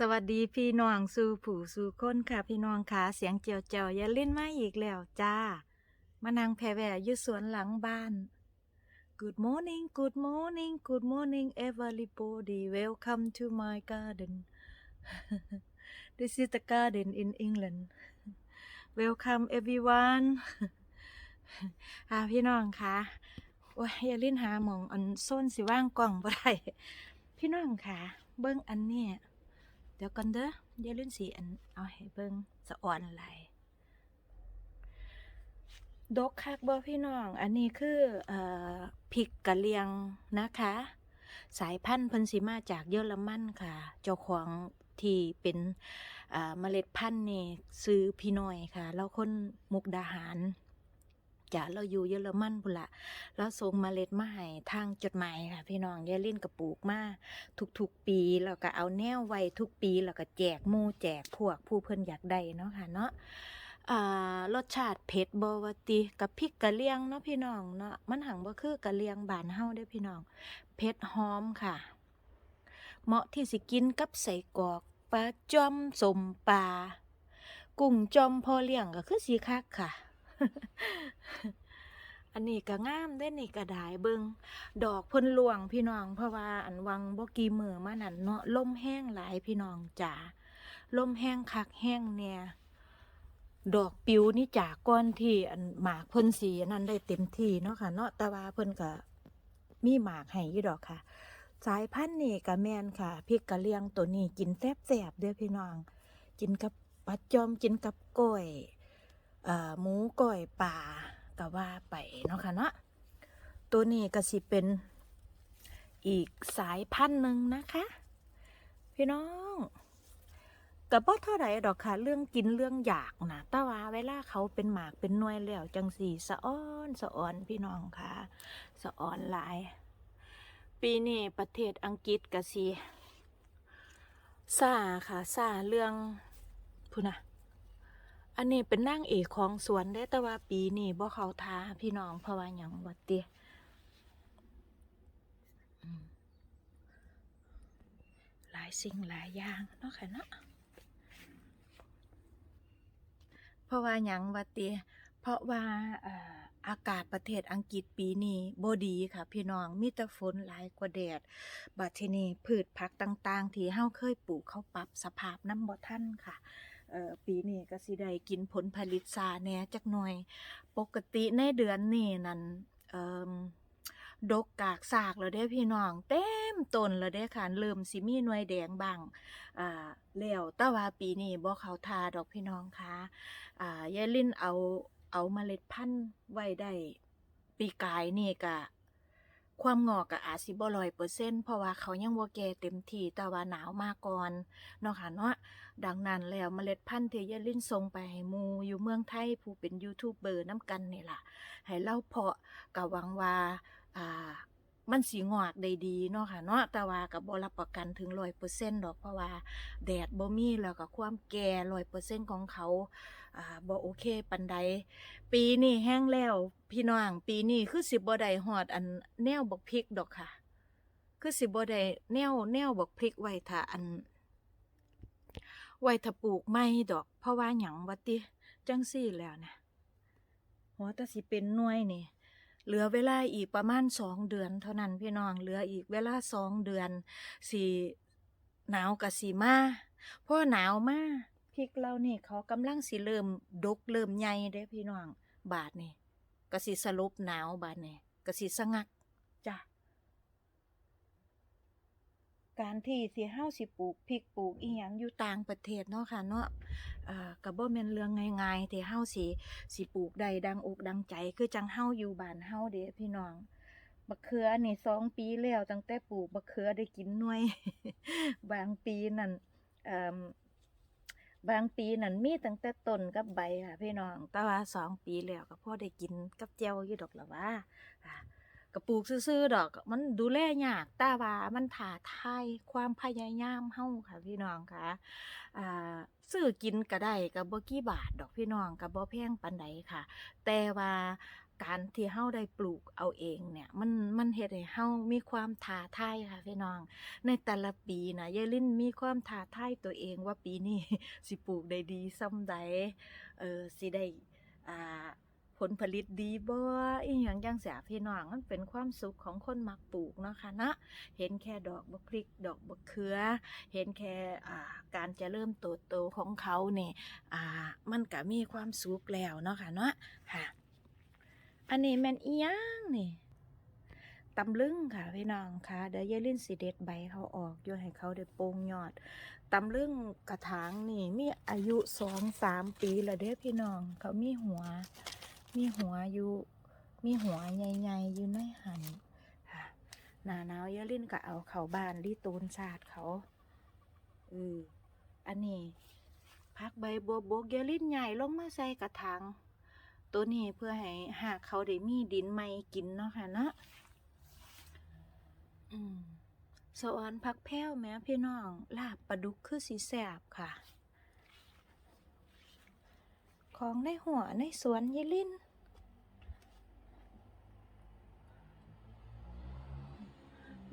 สวัสดีพี่น้องสู่ผู้สู่คนค่ะ พี่น้องค่ะเสียงเจียวเจียวอย่าเล่นมาอีกแล้วจ้ามานั่งแพรแวอยู่สวนหลังบ้าน Good morning Good morning Good morning everybody Welcome to my garden This is the garden in England Welcome everyone อ่าพี่น้องค่ะโอ้ยอย่าเล่นหาหมองอันส้นสิว่างกล่องบ่ได้พี่น้องค่ะ เบิ้งอันเนี้ย เดี๋ยวกันเด้อยายลื่นสีอันเอาให้เบิ่งสะอ่อนไหลดกคักบ่พี่น้อง อันนี้คือเอ่อพริกกะเหรียงนะคะ สายพันธุ์พิ่นสิมาจากเยอรมันค่ะ เจ้าของที่เป็นเมล็ดพันธุ์นี่ซื้อพี่น้อยค่ะ แล้วคนมุกดาหาร จ้ะเราอยู่เยอรมันพุ่นละแล้วส่งมเมล็ดมาให้ทางจดหมายค่ะ พี่น้องยายลิ่นกระปูกมาทุกๆปีแล้วก็เอาแนวไว้ทุกปีแล้วก็แจกมูแจกพวกผู้เพิ่นอยากได้เนาะค่ะเนาะรสชาติเผ็ดบวติกับพริกกะเหลียงเนาะพี่น้องเนาะมันหังบ่คือกะเหลียงบานเฮาเด้พี่น้องเผ็ดหอมค่ะ เหมาะที่สิกินกับใส่กอกปลาจอมสมปลากุ้งจอมพอเลี้ยงก็คือสีคักค่ะ อันนี้ก็งามได้นี่ก็ได้เบิงดอกพ่นหลวงพี่น้อง เพราะว่าอันวังบ่กี่มือมานั่นเนาะลมแห้งหลายพี่น้องจ๋าลมแห้งคักแห้งเนี่ยดอกปิวนี่จากก้อนที่อันหมากพ่นสีอันนั้นได้เต็มที่เนาะค่ะ เนาะแต่ว่าเพิ่นก็มีหมากให้ยู่ดอกค่ะ สายพันธุ์นี่ก็แมนค่ะพริกกะเหรี่ยงตัวนี้กินแซ่บๆเด้อพี่น้อง กินกับปลาจอมกินกับก้อย หมูก้อยป่าก็ว่าไปเนาะค่ะเนาะตัวนี้ก็สิเป็นอีกสายพันธุ์หนึ่งนะคะ พี่น้องกับบ่เท่าไหร่ดอกค่ะ เรื่องกินเรื่องอยากนะแต่ว่าเวลาเขาเป็นหมากเป็นนวยแล้วจังสีสะอ้อนสะอ่อนพี่น้องค่ะสะอ่อนหลาย ปีนี้ประเทศอังกฤษก็สิซาค่ะซาเรื่องพูนะ อันนี้เป็นนางเอกของสวนได้แต่ว่าปีนี้บ่เขาท้าพี่น้องเพราะว่าหยังวัดเตียหลายสิ่งหลายอย่างเนาะค่ะเนาะเพราะว่าหยังวัดเตียเพราะว่าอากาศประเทศอังกฤษปีนี้บดีค่ะ พี่น้องมีแต่ฝนหลายกว่าแดด บัดทีนี้พืชผักต่าง ๆ ที่เฮาเคยปลูกเขาปรับสภาพน้ำบ่ทันค่ะ เอ่อปีนี้ก็สิได้กินผลผลิตซาแหน่จักหน่อย ปกติในเดือนนี้นั่นเอ่อดกกากซากแล้วเด้พี่น้อง เต็มต้นแล้วเด้ค่ะเริ่มสิมีหน่วยแดงบางอ่าแล้วแต่ว่าปีนี้บ่เขาทาดอกพี่น้องค่ะอ่ายายลินเอาเอาเมล็ดพันธุ์ไว้ได้ปีกายนี่ก็ ความงอกก็อาจสิบ่ร้อยเปอร์เซ็นต์เพราะว่าเขายังบ่แก่เต็มที่แต่ว่าหนาวมาก่อนเนาะค่ะเนาะดังนั้นแล้วเมล็ดพันธุ์เทยาลินส่งไปให้มูอยู่เมืองไทยผู้เป็นยูทูบเบอร์น้ำกันนี่ล่ะ ให้เล่าเพาะกับหวังว่าอ่า มันสีงอกได้ดีเนาะค่ะเนาะแต่ว่ากับบรับประกันถึงร้อยเปอร์เซ็นต์ดอกเพราะว่าแดดบ่มีแล้วก็ความแก่ร้อยเปอร์เซ็นต์ของเขาอ่าบ่โอเคปันใดปีนี้แห้งแล้วพี่น้องปีนี้คือสิบ่ได้ฮอดอันแนวบักพริกดอกค่ะ คือสิบ่ได้แนวแนวบักพริกไว้ถ้าอัน ไว้ถ้าปลูกไม่ดอก เพราะว่าหยังวัติจังซี่แล้วนะหัวตาสิเป็นหน่วยนี่ เหลือเวลาอีกประมาณสองเดือน เท่านั้นพี่น้องเหลืออีกเวลาสองเดือนสีหนาวกับสีมาเพราะหนาวมาพริกเรานี่เขากำลังสีเริ่มดกเริ่มใหญ่เด้พี่น้องบาทนี่ก็สิสลบหนาวบาทนี่ก็สิสงักจ้ะ การที่สิเฮาสิปลูกพริกปลูกอีหยังอยู่ต่างประเทศเนาะค่ะเนาะเอ่อก็บ่แม่นเรื่องง่ายๆที่เฮาสิสิปลูกได้ดังอกดังใจ คือจังเฮาอยู่บ้านเฮาเด้พี่น้องบักเขือนี่สองปีแล้วตั้งแต่ปลูกบักเขือได้กินหน่วย บางปีนั่นเอ่อบางปีนั่นมีตั้งแต่ต้นกับใบค่ะพี่น้อง แต่ว่าสองปีแล้วก็พ่อได้กินกับแจ่วอยู่ดอกละว่า กระปลูกซื่อๆดอก มันดูแลยากแต่ว่ามันท้าทายความพยายามเฮาค่ะพี่น้องค่ะอ่าซื้อกินก็ได้ก็บ่กี่บาทดอกพี่น้องก็บ่แพงปานใดค่ะ แต่ว่าการที่เฮาได้ปลูกเอาเองเนี่ย มันมันเฮ็ดให้เฮามีความท้าทายค่ะพี่น้อง ในแต่ละปีนะยายลินมีความท้าทายตัวเองว่าปีนี้สิปลูกได้ดีส่ำใดเออสิได้อ่า ผลผลิตดีบ่อีหยังจังซี่พี่น้องมันเป็นความสุขของคนมักปลูกเนาะค่ะนะเห็นแค่ดอกบกพริกดอกบกเขือ เห็นแค่อ่าการจะเริ่มโตโตของเขาเนี่อ่ามันก็มีความสุขแล้วเนาะค่ะเนาะค่ะอันนี้แม่นอีหยังนี่ตำลึงค่ะพี่น้องค่ะเดี๋ยวยายลิ้นสิเด็ดใบเขาออกโยนให้เขาได้โปร่งยอดตำลึงกระถางนี่มีอายุสองสามปีแล้วเด้พี่น้องเขามีหัว มีหัวอยู่ มีหัวใหญ่ๆอยู่ในหันค่ะหนาหนาวยายลิ้นก็เอาเขาบานรีตูนศาสตร์เขาเอออันนี้พักใบบัวบกยายลิ้นใหญ่ลงมาใส่กระถางตัวนี้เพื่อให้หากเขาได้มีดินใหม่กินเนาะค่ะเนาะอืมสะออนพักแพ้วแม่พี่น้องลาบปลาดุกคือสีแสบค่ะ ของในหัวในสวนยายลิน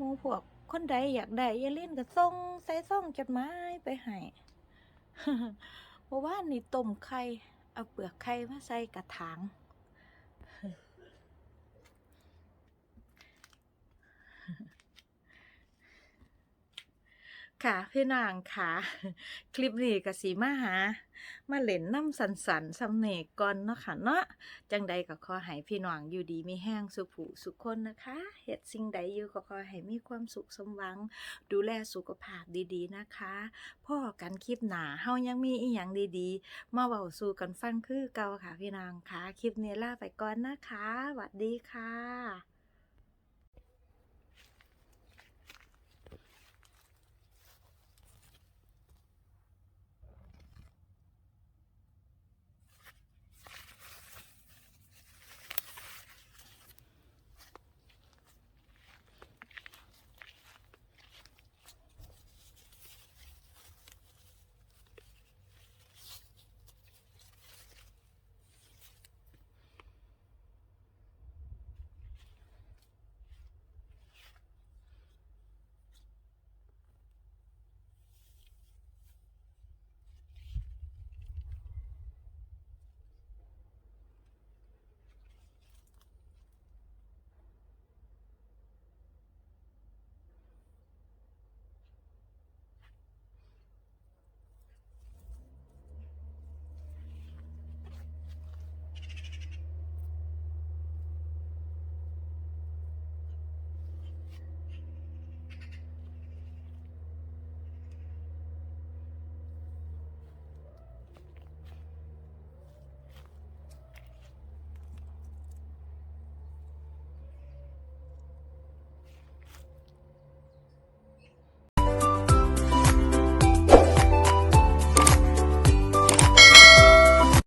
มูพวกคนใดอยากได้ยายลินก็ส่งใส่ซ่องจดหมายไปให้เพราะว่านี่ต้มไข่เอาเปลือกไข่มาใส่กระถาง ค่ะพี่นางค่ะ คลิปนี้ก็สีมาหา มาเล่นน้ำสันสันสำเนกก่อนเนาะค่ะเนาะจังใดก็ขอให้พี่น้องอยู่ดีมีแห้งสุขผูสุขคนนะคะเฮ็ดสิ่งใดอยู่ก็ขอให้มีความสุขสมหวัง ดูแลสุขภาพดีๆนะคะพ่อกันคลิปหนาเฮายังมีอีหยังดีๆ มาเว้าสู่กันฟังคือเก่าค่ะพี่นางค่ะ คลิปนี้ลาไปก่อนนะคะสวัสดีค่ะ